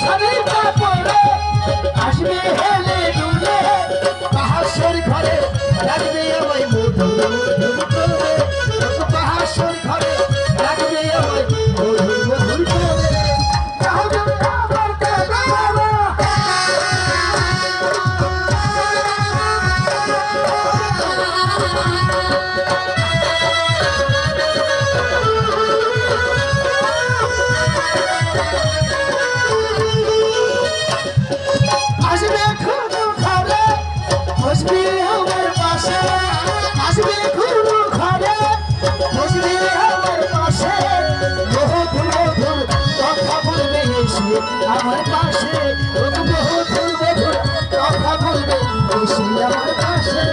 শাড়িটা পরে আসবে হেলে ঘরে রাখবে আমার পাশে বহু ফুল বছর কথা বলবে বেশি আমার পাশে